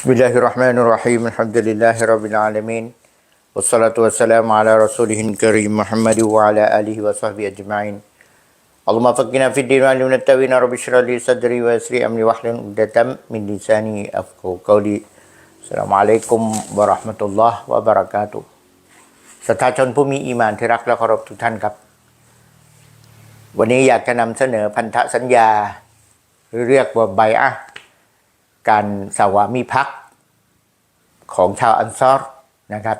بسم الله الرحمن الرحيم الحمد لله رب العالمين والصلاة والسلام على رسوله الكريم محمد وعلى آله وصحبه أجمعين اللهم فقنا في الدين وعلمنا التأويل رب اشرح لي صدري ويسر أمري واحلل عقدة من لساني أفقهوا قولي السلام عليكم ورحمة الله وبركاته ศรัทธาชนผู้มีอีหมานที่รักและเคารพทุกท่านครับ วันนี้อยากจะนำเสนอพันธสัญญา หรือเรียกว่าใบอะห์ การสวามิภักดิ์ของชาวอันซอรนะครับ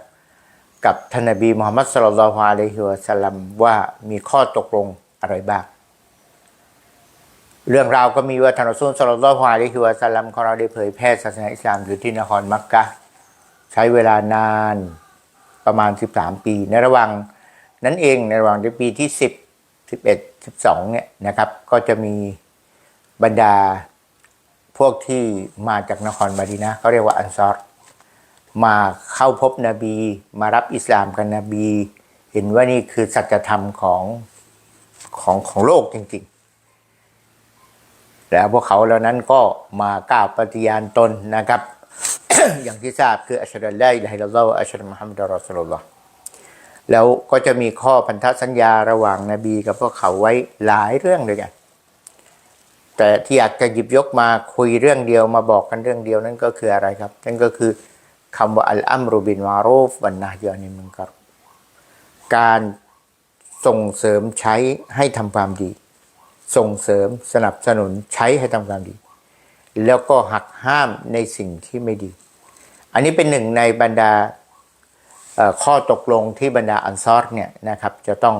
กับท่านนบีมุฮัมมัดสุลลัลฮวาอะลัยฮิวสลัมว่ามีข้อตกลงอะไรบ้าง เรื่องราวก็มีว่าท่านรอซูลสุลลัลฮวาอะลัยฮิวสลัมของเราได้เผยแพร่ศาสนาอิสลามอยู่ที่นครมักกะใช้เวลานานประมาณ 13 ปี ในระหว่างนั้นเองในระหว่างในปีที่ 10 11 12เนี่ยนะครับ ก็จะมีบรรดา พวกที่มาจากนครมาดีนะเขาเรียกว่าอันซอรมาเข้าพบนบี มารับอิสลามกันนบี เห็นว่านี่คือสัจธรรมของของของโลกจริง ๆ แล้วพวกเขาเหล่านั้นก็มากล่าวปฏิญาณตนนะครับ อย่างที่ทราบคืออัชฮะดุลลาอิลาฮะอิลลัลลอฮ์วะอัชฮะดุมุฮัมมัดรอสุลลอฮ์แล้วก็จะมีข้อพันธสัญญาระหว่างนบีกับพวกเขาไว้หลายเรื่องเลยกัน แต่ที่อยากจะหยิบยกมาคุยเรื่องเดียวมาบอกกันเรื่องเดียวนั่นก็คืออะไรครับ นั่นก็คือคำว่าอัลอัมรุบินมารูฟวันนาฮยานิมุนกัรการส่งเสริมใช้ให้ทำความดี ส่งเสริมสนับสนุนใช้ให้ทำความดี แล้วก็หักห้ามในสิ่งที่ไม่ดี อันนี้เป็นหนึ่งในบรรดาข้อตกลงที่บรรดาอันซอรเนี่ยนะครับจะต้อง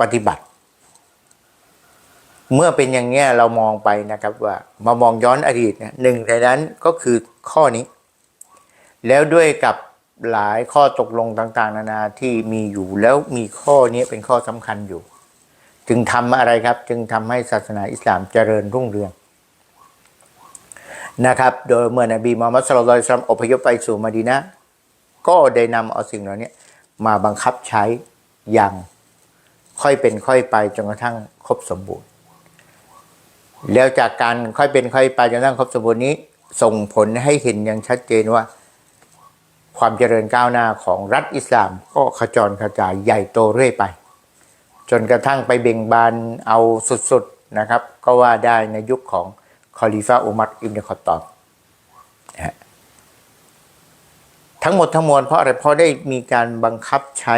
ปฏิบัติ เมื่อเป็นอย่างเนี้ยเรามองไปนะครับว่ามามองย้อนอดีตเนี่ยหนึ่งในนั้นก็คือข้อนี้ แล้วด้วยกับหลายข้อตกลงต่างๆ นานาที่มีอยู่แล้วมีข้อนี้เป็นข้อสำคัญอยู่ จึงทำอะไรครับ จึงทำให้ศาสนาอิสลามเจริญรุ่งเรืองนะครับ โดยเมื่อนบีมูฮัมมัดสุลลัลลอฮุอยซัมอพยพไปสู่มะดีนะ ก็ได้นำเอาสิ่งเหล่านี้มาบังคับใช้อย่างค่อยเป็นค่อยไปจนกระทั่งครบสมบูรณ์ แล้วจากการค่อยเป็นค่อยไปจนกระทั่งครบสมบูรณ์นี้ ส่งผลให้เห็นอย่างชัดเจนว่า ความเจริญก้าวหน้าของรัฐอิสลามก็ขจรกระจายใหญ่โตเรื่อยไป จนกระทั่งไปเบ่งบานเอาสุดๆนะครับ ก็ว่าได้ในยุคของคอลิฟาอุมัรอิบเนคอตตอบทั้งหมดทั้งมวลเพราะอะไรเพราะได้มีการบังคับใช้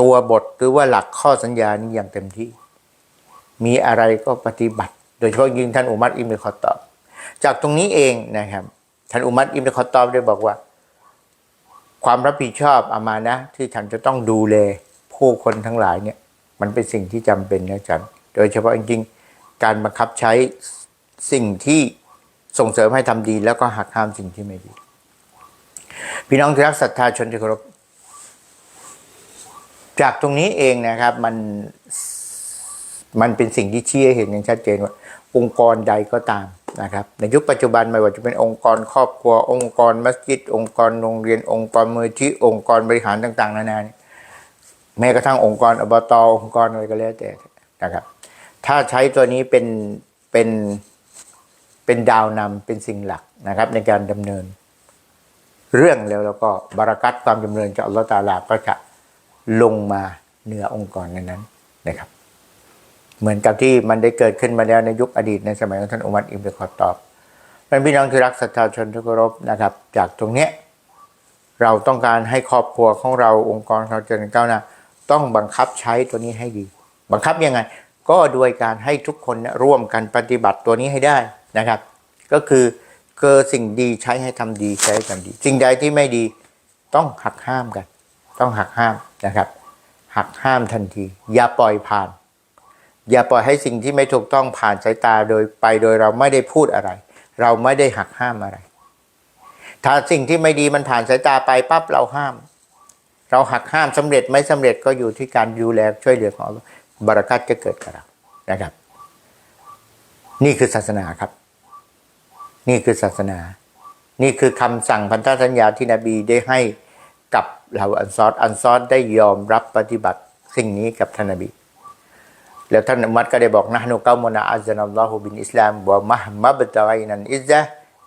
ตัวบทหรือว่าหลักข้อสัญญานี้อย่างเต็มที่ มีอะไรก็ปฏิบัติ โดยเฉพาะยิ่งท่านอุมัรอิบเนคอตอบ จากตรงนี้เองนะครับ ท่านอุมัรอิบเนคอตอบได้บอกว่า ความรับผิดชอบอามานะที่ฉันจะต้องดูแลผู้คนทั้งหลายเนี่ยมันเป็นสิ่งที่จำเป็นนะจันโดยเฉพาะจริงๆการบังคับใช้สิ่งที่ส่งเสริมให้ทำดี แล้วก็หักห้ามสิ่งที่ไม่ดี พี่น้องที่รักศรัทธาชนที่เคารพจากตรงนี้เองนะครับมัน มันเป็นสิ่งที่ชี้ให้เห็นอย่างชัดเจนว่า องค์กรใดก็ตามนะครับในยุคปัจจุบันไม่ว่าจะเป็นองค์กรครอบครัวองค์กรมัสยิด องค์กรโรงเรียนองค์กรมือที่องค์กรบริหารต่าง ๆ นานาเนี่ยแม้กระทั่งองค์กรอบตองค์กรอะไรก็แล้วแต่นะครับ ถ้าใช้ตัวนี้เป็นเป็นเป็นดาวนำเป็นสิ่งหลักนะครับ ในการดำเนิน เรื่องแล้วแล้วก็บารักัตความจำเริญจากอัลลอฮฺตาลาก็จะลงมาเหนือองค์กรนั้นๆนะครับ เหมือนกับที่มันได้เกิดขึ้นมาแล้วในยุคอดีตในสมัยของท่านอุมัรอิบนุคอตอบเป็นพี่น้องที่รักศรัทธาชนทุกรพนะครับ จากตรงเนี้ยเราต้องการให้ครอบครัวของเราองค์กรเราเจริญก้าวหน้าต้องบังคับใช้ตัวนี้ให้ดี บังคับยังไง ก็โดยการให้ทุกคนร่วมกันปฏิบัติตัวนี้ให้ได้นะครับ ก็คือเกิดสิ่งดีใช้ให้ทำดีใช้ให้ทำดี สิ่งใดที่ไม่ดีต้องหักห้ามกัน ต้องหักห้ามนะครับ หักห้ามทันที อย่าปล่อยผ่าน อย่าปล่อยให้สิ่งที่ไม่ถูกต้องผ่านสายตาโดยไปโดยเราไม่ได้พูดอะไร เราไม่ได้หักห้ามอะไร ถ้าสิ่งที่ไม่ดีมันผ่านสายตาไปปั๊บเราห้าม เราหักห้ามสำเร็จไม่สำเร็จก็อยู่ที่การดูแลช่วยเหลือของอัลลอฮ์บารักัตจะเกิดกับเรานะครับ นี่คือศาสนาครับ นี่คือศาสนา นี่คือคำสั่งพันธสัญญาที่นบีได้ให้กับเราอันซอรอันซอรได้ยอมรับปฏิบัติสิ่งนี้กับท่านนบี แล้วท่านอุมัดก็ได้บอกนะฮนุกามุนาอัลลอฮฺบินอิสลามวะมะมับตะไกนันอิซะ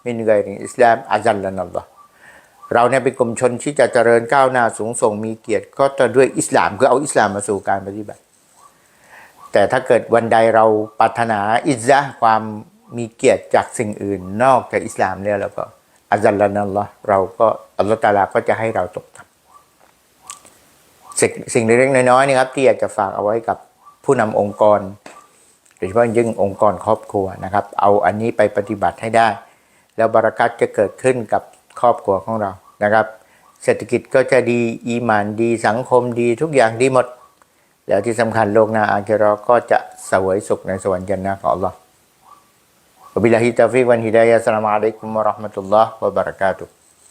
มินไกริอิสลามอาจัลลันัลลอฮ์เราเนี่ยเป็นกลุ่มชนที่จะเจริญก้าวหน้าสูงส่งมีเกียรติก็จะด้วยอิสลามคือเอาอิสลามมาสู่การปฏิบัติ แต่ถ้าเกิดวันใดเราปรารถนาอิสระความมีเกียรติจากสิ่งอื่นนอกจากอิสลามเนี่ยแล้วก็อาจัลลันัลลอฮ์เราก็อัลลอฮ์ตาลาก็จะให้เราตกต่ำสิ่งเล็กๆน้อยๆนี่ครับที่อยากจะฝากเอาไว้กับ ผู้นำองค์กรโดยเฉพาะยิ่งองค์กรครอบครัวนะครับ เอาอันนี้ไปปฏิบัติให้ได้ แล้วบารักัตจะเกิดขึ้นกับครอบครัวของเรานะครับ เศรษฐกิจก็จะดีอีหมานดีสังคมดีทุกอย่างดีหมด แล้วที่สำคัญโลกนาอาเคเราะห์ก็จะเสวยสุขในสวรรค์จันนะของอัลลอฮ์วะบิลลาฮิต